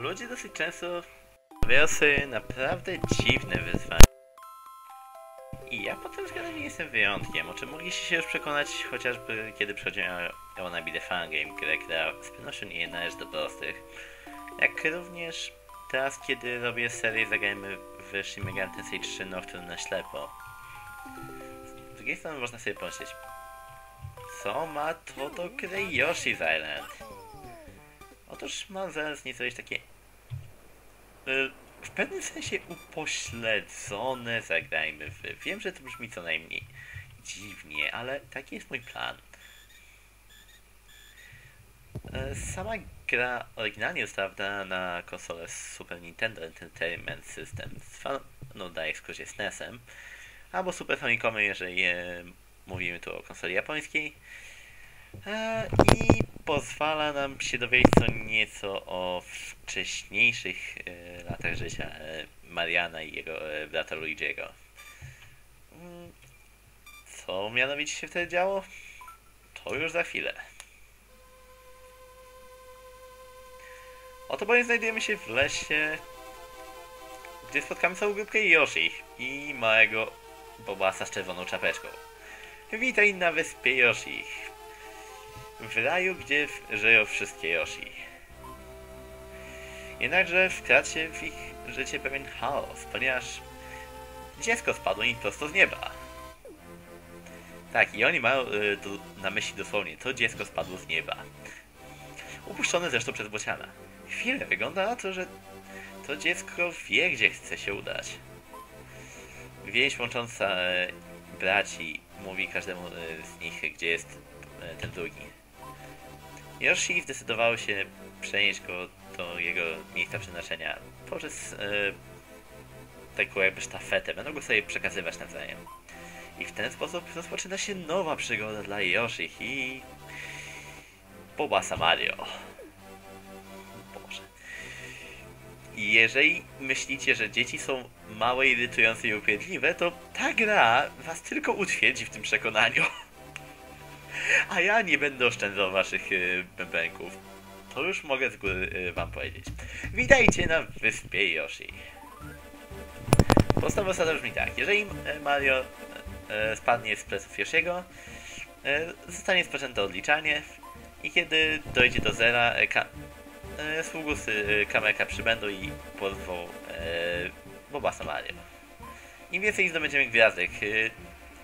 ludzie dosyć często stawiają sobie naprawdę dziwne wyzwania. I ja pod tym względem nie jestem wyjątkiem, o czym mogliście się już przekonać chociażby kiedy przychodziłem o na The Fun Game, grę, która z pewnością nie należy do prostych. Jak również teraz, kiedy robię serię, zagrajmy w Shin Megami Tensei 3 Nocturne na ślepo. Z drugiej strony można sobie pomyśleć, co ma to do gry Yoshi's Island? Otóż mam zaraz nieco coś takie... y, w pewnym sensie upośledzone zagrajmy w... Wiem, że to brzmi co najmniej dziwnie, ale taki jest mój plan. E, Sama gra oryginalnie została wydana na konsolę Super Nintendo Entertainment System z fan- no, z NES-em, albo Super Famicomy, jeżeli e, mówimy tu o konsoli japońskiej. E, I pozwala nam się dowiedzieć co nieco o wcześniejszych e, latach życia e, Mariana i jego brata Luigiego. Mm, Co mianowicie się wtedy działo? To już za chwilę. Oto bowiem znajdujemy się w lesie, gdzie spotkamy całą grupkę Yoshi i małego Bobasa z czerwoną czapeczką. Witaj na wyspie Yoshi. W raju, gdzie żyją wszystkie Yoshi. Jednakże wkradł w ich życie pewien chaos, ponieważ dziecko spadło im prosto z nieba. Tak, i oni mają y, do, na myśli dosłownie, to dziecko spadło z nieba. Upuszczone zresztą przez Bociana. Chwilę, wygląda na to, że to dziecko wie, gdzie chce się udać. Więź łącząca e, braci mówi każdemu e, z nich, gdzie jest e, ten drugi. Yoshi zdecydowały się przenieść go do jego miejsca przeznaczenia poprzez e, taką jakby sztafetę. Będą go sobie przekazywać nawzajem. I w ten sposób rozpoczyna się nowa przygoda dla Yoshi i Bobasa Mario. Boże. Jeżeli myślicie, że dzieci są małe, irytujące i upierdliwe, to ta gra was tylko utwierdzi w tym przekonaniu. A ja nie będę oszczędzał waszych bębenków. To już mogę z góry yy, wam powiedzieć. Witajcie na wyspie Yoshi. Podstawowa zasada brzmi tak. Jeżeli e, Mario e, spadnie z pleców Yoshiego, e, zostanie rozpoczęte odliczanie i kiedy dojdzie do zera, e, ka e, sługusy e, Kameka przybędą i pozwą e, Bobasa Mario. Im więcej zdobędziemy gwiazdek, e,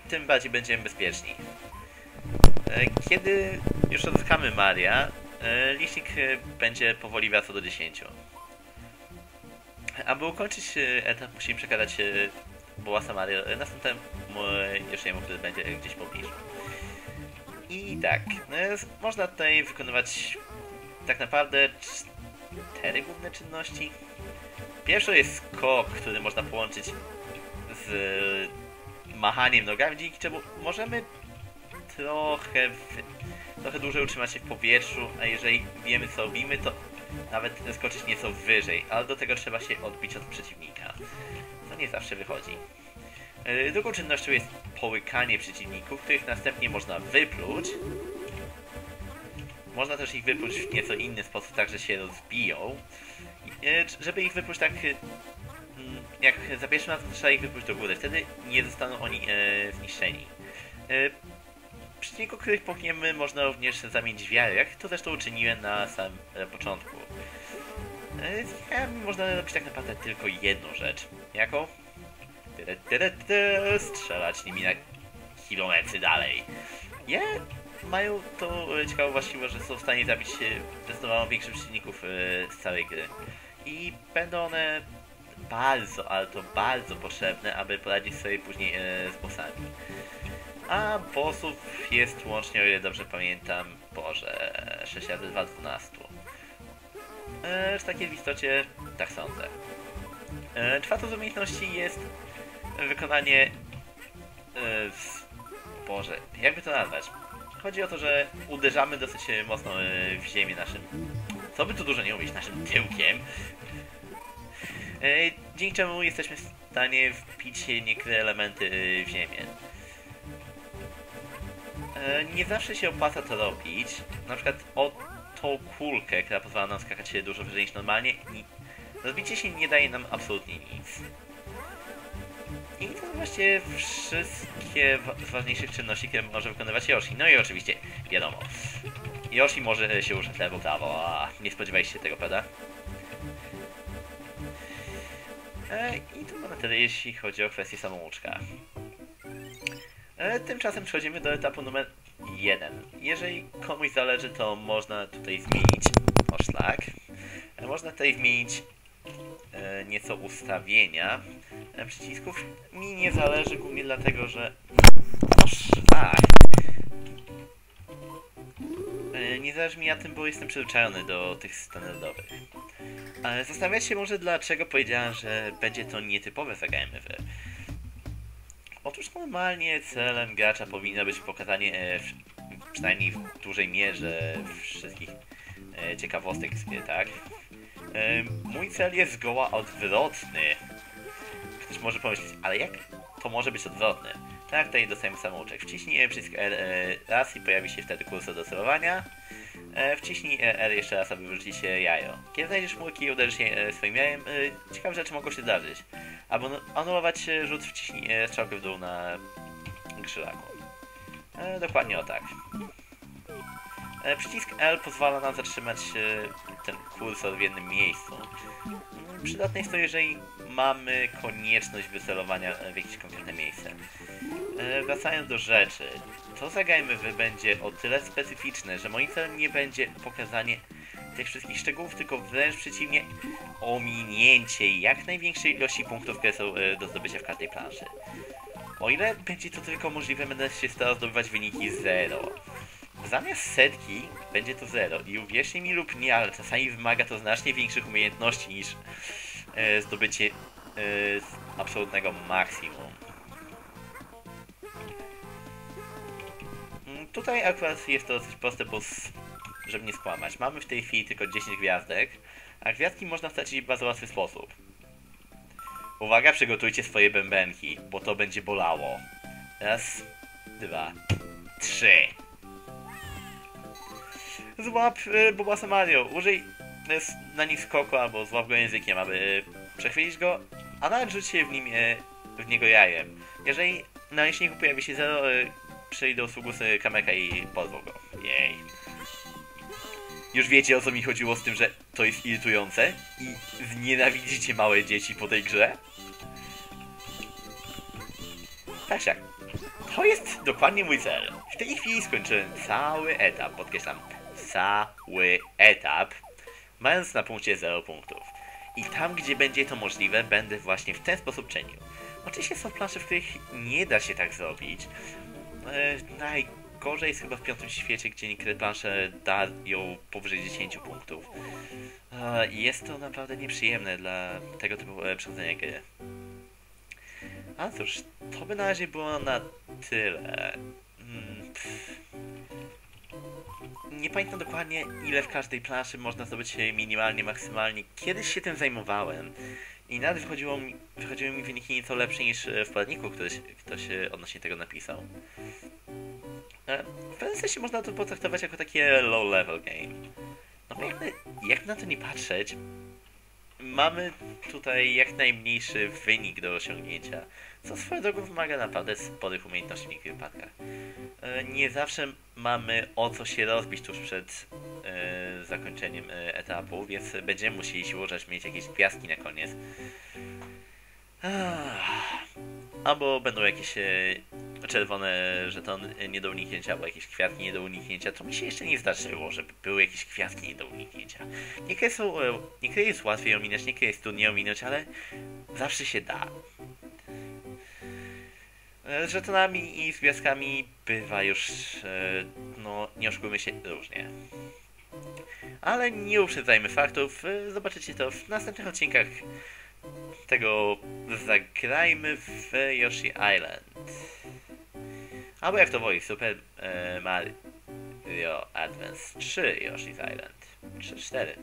tym bardziej będziemy bezpieczni. E, Kiedy już odzyskamy Maria, e, licznik e, będzie powoli wracał do 10. Aby ukończyć etap, musimy przekazać Bobasa Mario e, następnemu Yoshiemu, który będzie gdzieś pobliżu. I tak, można tutaj wykonywać tak naprawdę cztery główne czynności. Pierwszą jest skok, który można połączyć z machaniem nogami, dzięki czemu możemy trochę, trochę dłużej utrzymać się w powietrzu, a jeżeli wiemy co robimy, to nawet skoczyć nieco wyżej, ale do tego trzeba się odbić od przeciwnika, co nie zawsze wychodzi. Yy, Drugą czynnością jest połykanie przeciwników, których następnie można wypluć. Można też ich wypluć w nieco inny sposób, tak że się rozbiją. Yy, Żeby ich wypluć tak yy, mm, jak za pierwszym razem trzeba ich wypluć do góry, wtedy nie zostaną oni e, zniszczeni. Przeciwników, których pokniemy, można również zamienić wiarę, jak to zresztą uczyniłem na samym początku. E, wiarami można robić tak naprawdę tylko jedną rzecz. Jaką? Strzelać nimi na kilometry dalej. Je mają e, ciekawą właściwość, że są w stanie zabić e, zdecydowaną większość przeciwników e, z całej gry. I będą one bardzo, ale to bardzo potrzebne, aby poradzić sobie później e, z bossami. A bossów jest łącznie, o ile dobrze pamiętam, Boże, 6 razy 2 12. E, tak jest w istocie? Tak sądzę. E, czwartą z umiejętności jest wykonanie... E, z, Boże, jakby to nazwać? Chodzi o to, że uderzamy dosyć mocno e, w ziemię naszym... Co by tu dużo nie mówić, naszym tyłkiem. E, dzięki czemu jesteśmy w stanie wpić niektóre elementy e, w ziemię. E, Nie zawsze się opłaca to robić. Na przykład o tą kulkę, która pozwala nam skakać się dużo wyżej niż normalnie i rozbicie się nie daje nam absolutnie nic. I to są właściwie wszystkie wa- ważniejszych czynności, które może wykonywać Yoshi. No i oczywiście, wiadomo, Yoshi może się użyć lewo, prawo, a nie spodziewaliście się tego, prawda? E, I to na tyle, jeśli chodzi o kwestię samouczka. E, tymczasem przechodzimy do etapu numer 1. Jeżeli komuś zależy, to można tutaj zmienić... O szlak. E, można tutaj zmienić e, nieco ustawienia przycisków. Mi nie zależy głównie dlatego, że... O szlak! E, nie zależy mi na tym, bo jestem przyzwyczajony do tych standardowych. Ale zastanawiać się może, dlaczego powiedziałem, że będzie to nietypowe za GMW. Otóż normalnie celem gracza powinno być pokazanie, e, przynajmniej w dużej mierze, wszystkich e, ciekawostek tak? E, mój cel jest zgoła odwrotny. Ktoś może pomyśleć, ale jak to może być odwrotny? Tak, tutaj dostajemy samouczek. Wciśnij przycisk R e, raz i pojawi się wtedy kursor do celowania. E, wciśnij e, R jeszcze raz, aby wyrzucić jajo. Kiedy znajdziesz chmurki i uderzysz je e, swoim jajem, e, ciekawe rzeczy mogą się zdarzyć. Aby nu- anulować e, rzut, wciśnij e, strzałkę w dół na krzylaku. E, dokładnie o tak. E, przycisk L pozwala nam zatrzymać e, ten kursor w jednym miejscu. Przydatne jest to, jeżeli mamy konieczność wycelowania e, w jakieś konkretne miejsce. E, wracając do rzeczy, to zagrajmy wy będzie o tyle specyficzne, że moim celem nie będzie pokazanie tych wszystkich szczegółów, tylko wręcz przeciwnie, ominięcie jak największej ilości punktów, które są e, do zdobycia w każdej planszy. O ile będzie to tylko możliwe, będę się starał zdobywać wyniki 0. Zamiast setki będzie to 0 i uwierzcie mi lub nie, ale czasami wymaga to znacznie większych umiejętności niż e, zdobycie e, absolutnego maksimum. Tutaj akurat jest to dosyć proste, bo żeby nie skłamać. Mamy w tej chwili tylko 10 gwiazdek, a gwiazdki można stracić w bardzo łatwy sposób. Uwaga, przygotujcie swoje bębenki, bo to będzie bolało. Raz, dwa, trzy. Złap e, y, Bobasa Mario, użyj e, na nim skoku albo złap go językiem, aby e, przechwycić go, a nawet rzuć się w, nim, y, w niego jajem. Jeżeli na liczniku pojawi się 0 przyjdą sługusy Kameka i pozwą go. Jej. Już wiecie o co mi chodziło z tym, że to jest irytujące i znienawidzicie małe dzieci po tej grze? Tak, tak. To jest dokładnie mój cel. W tej chwili skończyłem cały etap, podkreślam, cały etap, mając na punkcie 0 punktów. I tam, gdzie będzie to możliwe, będę właśnie w ten sposób czynił. Oczywiście są plansze, w których nie da się tak zrobić, E, najgorzej jest chyba w piątym świecie, gdzie niektóre plansze dają powyżej 10 punktów. E, jest to naprawdę nieprzyjemne dla tego typu e, przechodzenia gry. A cóż, to by na razie było na tyle. Mm, pff. Nie pamiętam dokładnie, ile w każdej planszy można zdobyć minimalnie, maksymalnie. Kiedyś się tym zajmowałem i nawet wychodziło mi, wychodziły mi wyniki nieco lepsze niż e, w poradniku, ktoś, ktoś e, odnośnie tego napisał. E, W pewnym sensie można to potraktować jako takie low level game. No bo jakby, jak na to nie patrzeć, mamy tutaj jak najmniejszy wynik do osiągnięcia, co swoją drogą wymaga naprawdę sporych umiejętności w niektórych wypadkach. Nie zawsze mamy o co się rozbić tuż przed e, zakończeniem e, etapu, więc będziemy musieli się ułożyć, mieć jakieś gwiazdki na koniec. Albo będą jakieś e, czerwone żetony e, nie do uniknięcia, albo jakieś kwiatki nie do uniknięcia. To mi się jeszcze nie zdarzyło, żeby były jakieś kwiatki nie do uniknięcia. Niektóre są, niektóre jest łatwiej ominąć, niektóre jest trudniej ominąć, ale zawsze się da. Z żetonami i z gwiazdkami bywa już, no nie oszukujmy się, różnie. Ale nie uprzedzajmy faktów, e, zobaczycie to w następnych odcinkach tego Zagrajmy w Yoshi Island. Albo jak to woli, Super e, Mario Advance 3 Yoshi's Island. 3, 4.